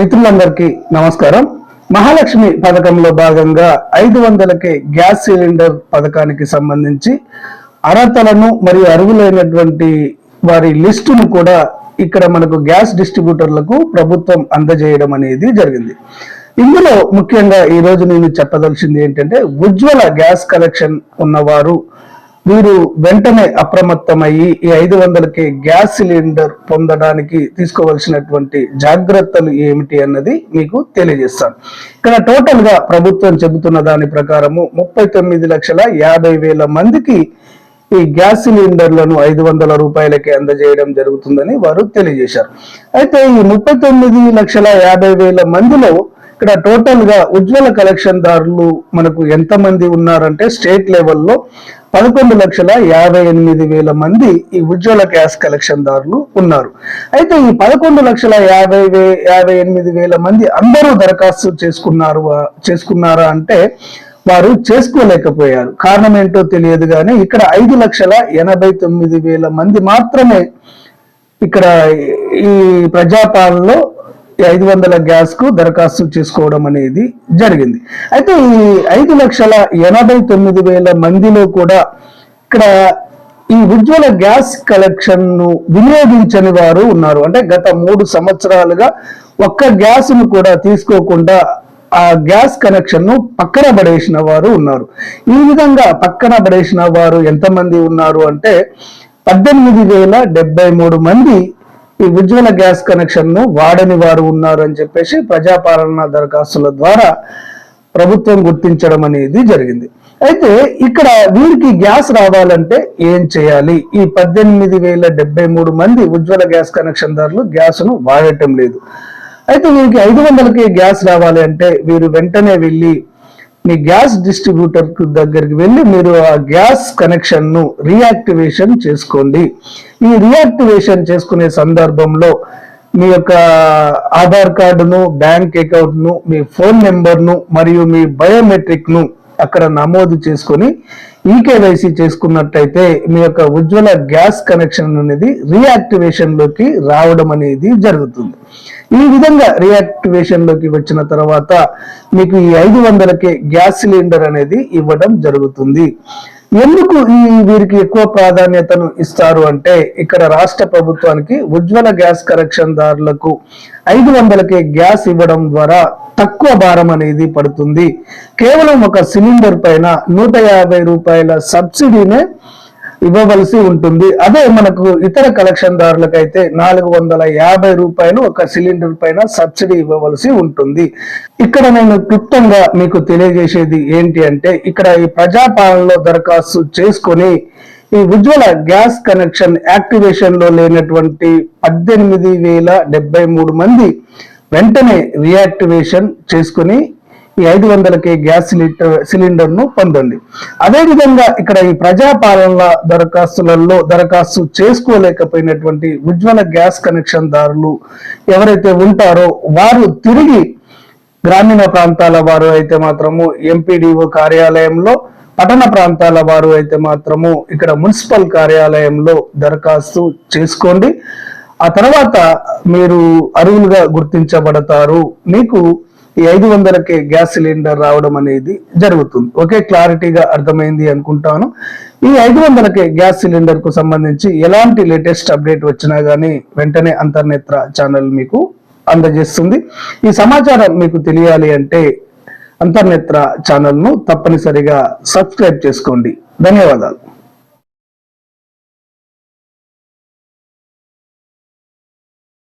మిత్రులందరికీ నమస్కారం. మహాలక్ష్మి పథకంలో భాగంగా ఐదు వందలకే గ్యాస్ సిలిండర్ పథకానికి సంబంధించి అర్హతలను మరియు అర్హులైనటువంటి వారి లిస్టును కూడా ఇక్కడ మనకు గ్యాస్ డిస్ట్రిబ్యూటర్లకు ప్రభుత్వం అందజేయడం అనేది జరిగింది. ఇందులో ముఖ్యంగా ఈ రోజు నేను చెప్పదలిచింది ఏంటంటే ఉజ్వల గ్యాస్ కలెక్షన్ ఉన్నవారు వీరు వెంటనే అప్రమత్తమయ్యి ఈ ఐదు వందలకి గ్యాస్ సిలిండర్ పొందడానికి తీసుకోవలసినటువంటి జాగ్రత్తలు ఏమిటి అన్నది మీకు తెలియజేస్తాను. ఇక్కడ టోటల్గా ప్రభుత్వం చెబుతున్న దాని ప్రకారము ముప్పై తొమ్మిది లక్షల యాభై వేల మందికి ఈ గ్యాస్ సిలిండర్లను ఐదు వందల రూపాయలకి అందజేయడం జరుగుతుందని వారు తెలియజేశారు. అయితే ఈ ముప్పై తొమ్మిది లక్షల యాభై వేల మందిలో ఇక్కడ టోటల్గా ఉజ్వల కలెక్షన్ దారులు మనకు ఎంత మంది ఉన్నారంటే స్టేట్ లెవెల్లో పదకొండు లక్షల యాభై ఎనిమిది వేల మంది ఈ ఉజ్వల గ్యాస్ కలెక్షన్ దారులు ఉన్నారు. అయితే ఈ పదకొండు లక్షల యాభై వే యాభై ఎనిమిది వేల మంది అందరూ దరఖాస్తు చేసుకున్నారు చేసుకున్నారా అంటే వారు చేసుకోలేకపోయారు. కారణం ఏంటో తెలియదు కానీ ఇక్కడ ఐదు లక్షల ఎనభై తొమ్మిది వేల మంది మాత్రమే ఇక్కడ ఈ ప్రజాపాలనలో ఐదు వందల గ్యాస్కు దరఖాస్తు చేసుకోవడం అనేది జరిగింది. అయితే ఈ ఐదు లక్షల ఎనభై తొమ్మిది వేల మందిలో కూడా ఇక్కడ ఈ ఉజ్వల గ్యాస్ కలెక్షన్ను వినియోగించని వారు ఉన్నారు. అంటే గత మూడు సంవత్సరాలుగా ఒక్క గ్యాస్ను కూడా తీసుకోకుండా ఆ గ్యాస్ కనెక్షన్ను పక్కన పడేసిన వారు ఉన్నారు. ఈ విధంగా పక్కన పడేసిన వారు ఎంతమంది ఉన్నారు అంటే పద్దెనిమిది వేల డెబ్బై మూడు మంది ఈ ఉజ్వల గ్యాస్ కనెక్షన్ను వాడని వారు ఉన్నారు అని చెప్పేసి ప్రజాపాలన దరఖాస్తుల ద్వారా ప్రభుత్వం గుర్తించడం అనేది జరిగింది. అయితే ఇక్కడ వీరికి గ్యాస్ రావాలంటే ఏం చేయాలి? ఈ పద్దెనిమిది వేల డెబ్బై మూడు మంది ఉజ్వల గ్యాస్ కనెక్షన్ దారులు గ్యాస్ను వాడటం లేదు. అయితే వీరికి ఐదు వందలకి గ్యాస్ రావాలి అంటే వీరు వెంటనే వెళ్ళి మీ గ్యాస్ డిస్ట్రిబ్యూటర్ దగ్గరికి వెళ్ళి మీరు ఆ గ్యాస్ కనెక్షన్ను రియాక్టివేషన్ చేసుకోండి. ఈ రియాక్టివేషన్ చేసుకునే సందర్భంలో మీ యొక్క ఆధార్ కార్డును బ్యాంక్ అకౌంట్ను మీ ఫోన్ నెంబర్ను మరియు మీ బయోమెట్రిక్ను అక్కడ నమోదు చేసుకొని ఈకేవైసీ చేసుకున్నట్టయితే మీ యొక్క ఉజ్వల గ్యాస్ కనెక్షన్ అనేది రీయాక్టివేషన్లోకి రావడం అనేది జరుగుతుంది. ఈ విధంగా రియాక్టివేషన్లోకి వచ్చిన తర్వాత మీకు ఈ ఐదు వందలకే గ్యాస్ సిలిండర్ అనేది ఇవ్వడం జరుగుతుంది. ఎందుకు ఈ వీరికి ఎక్కువ ప్రాధాన్యతను ఇస్తారు అంటే ఇక్కడ రాష్ట్ర ప్రభుత్వానికి ఉజ్వల గ్యాస్ కనెక్షన్ దారులకు ఐదు వందలకే గ్యాస్ ఇవ్వడం ద్వారా తక్కువ భారం అనేది పడుతుంది. కేవలం ఒక సిలిండర్ పైన నూట యాభై రూపాయల సబ్సిడీనే ఇవ్వవలసి ఉంటుంది. అదే మనకు ఇతర కలెక్షన్ దారులకైతే నాలుగు వందల యాభై రూపాయలు ఒక సిలిండర్ పైన సబ్సిడీ ఇవ్వవలసి ఉంటుంది. ఇక్కడ నేను క్లుప్తంగా మీకు తెలియజేసేది ఏంటి అంటే ఇక్కడ ఈ ప్రజాపాలనలో దరఖాస్తు చేసుకొని ఈ ఉజ్వల గ్యాస్ కనెక్షన్ యాక్టివేషన్లో లేనటువంటి పద్దెనిమిది వేల డెబ్బై మూడు మంది వెంటనే రియాక్టివేషన్ చేసుకుని ఈ ఐదు వందలకే గ్యాస్ సిలిండర్ సిలిండర్ను పొందండి అదేవిధంగా ఇక్కడ ఈ ప్రజాపాలన దరఖాస్తులలో దరఖాస్తు చేసుకోలేకపోయినటువంటి ఉజ్వల గ్యాస్ కనెక్షన్ దారులు ఎవరైతే ఉంటారో వారు తిరిగి గ్రామీణ ప్రాంతాల వారు అయితే మాత్రము ఎంపీడీఓ కార్యాలయంలో పట్టణ ప్రాంతాల వారు అయితే మాత్రము ఇక్కడ మున్సిపల్ కార్యాలయంలో దరఖాస్తు చేసుకోండి. ఆ తర్వాత మీరు అరువులుగా గుర్తించబడతారు. మీకు ఈ ఐదు వందలకే గ్యాస్ సిలిండర్ రావడం అనేది జరుగుతుంది. ఓకే క్లారిటీగా అర్థమైంది అనుకుంటాను. ఈ ఐదు వందలకే గ్యాస్ సిలిండర్కు సంబంధించి ఎలాంటి లేటెస్ట్ అప్డేట్ వచ్చినా గానీ వెంటనే అంతర్నేత్ర ఛానల్ మీకు అందజేస్తుంది. ఈ సమాచారం మీకు తెలియాలి అంటే అంతర్నేత్ర ఛానల్ను తప్పనిసరిగా సబ్స్క్రైబ్ చేసుకోండి. ధన్యవాదాలు.